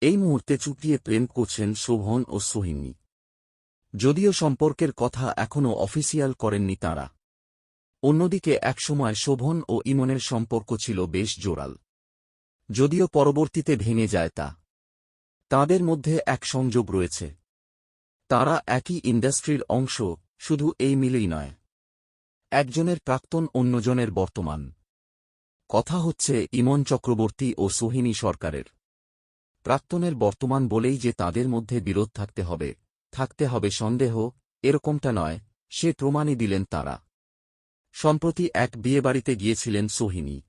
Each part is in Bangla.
এই মুহূর্তে চুটিয়ে প্রেম করছেন শোভন ও সোহিনী। যদিও সম্পর্কের কথা এখনও অফিসিয়াল করেননি তাঁরা। অন্যদিকে একসময় শোভন ও ইমনের সম্পর্ক ছিল বেশ জোরাল। যদিও পরবর্তীতে ভেঙে যায় তা। তাঁদের মধ্যে এক সংযোগ রয়েছে। তারা একই ইন্ডাস্ট্রির অংশ, শুধু এই মিলেই নয়। একজনের প্রাক্তন অন্যজনের বর্তমান। কথা হচ্ছে ইমন চক্রবর্তী ও সোহিনী সরকারের। প্রাক্তনের বর্তমান বলেই যে তাদের মধ্যে বিরোধ থাকতে হবে থাকতে হবে সন্দেহ, এরকমটা নয়, সে প্রমাণই দিলেন তারা। সম্প্রতি এক বিয়েবাড়িতে গিয়েছিলেন সোহিনী।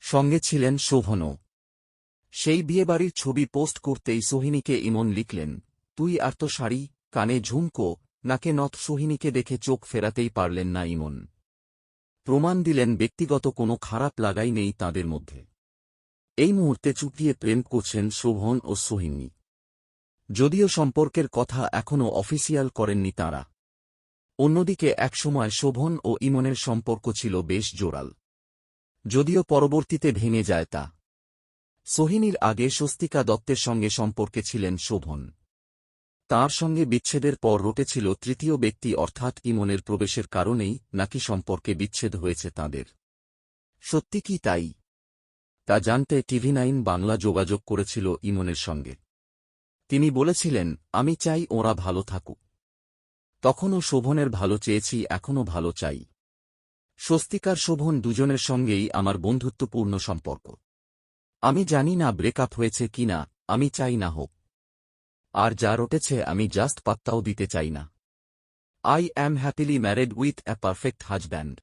সঙ্গে ছিলেন শোভনও। সেই বিয়েবাড়ির ছবি পোস্ট করতেই সোহিনীকে ইমন লিখলেন, তুই আর তো শাড়ি, কানে ঝুমকো, নাকে নথ সোহিনীকে দেখে চোখ ফেরাতেই পারলেন না ইমন। প্রমাণ দিলেন ব্যক্তিগত কোনো খারাপ লাগাই নেই তাদের মধ্যে। এই মুহূর্তে চুটিয়ে প্রেম করছেন শোভন ও সোহিনী। যদিও সম্পর্কের কথা এখনও অফিসিয়াল করেননি তাঁরা। অন্যদিকে একসময় শোভন ও ইমনের সম্পর্ক ছিল বেশ জোরাল। যদিও পরবর্তীতে ভেঙে যায় তা। সোহিনীর আগে স্বস্তিকা দত্তের সঙ্গে সম্পর্কে ছিলেন শোভন। তার সঙ্গে বিচ্ছেদের পর রটেছিল তৃতীয় ব্যক্তি অর্থাৎ ইমনের প্রবেশের কারণেই নাকি সম্পর্কে বিচ্ছেদ হয়েছে তাঁদের। সত্যি কি তাই? তা জানতে টিভি নাইন বাংলা যোগাযোগ করেছিল ইমনের সঙ্গে। তিনি বলেছিলেন, আমি চাই ওরা ভালো থাকুক। তখনও শোভনের ভালো চেয়েছি, এখনও ভালো চাই। স্বস্তিকার শোভন দুজনের সঙ্গেই আমার বন্ধুত্বপূর্ণ সম্পর্ক। আমি জানি না ব্রেকআপ হয়েছে কিনা আমি চাই না হোক। আর যা রটেছে, আমি জাস্ট পাত্তাও দিতে চাই না। I am happily married with a perfect husband.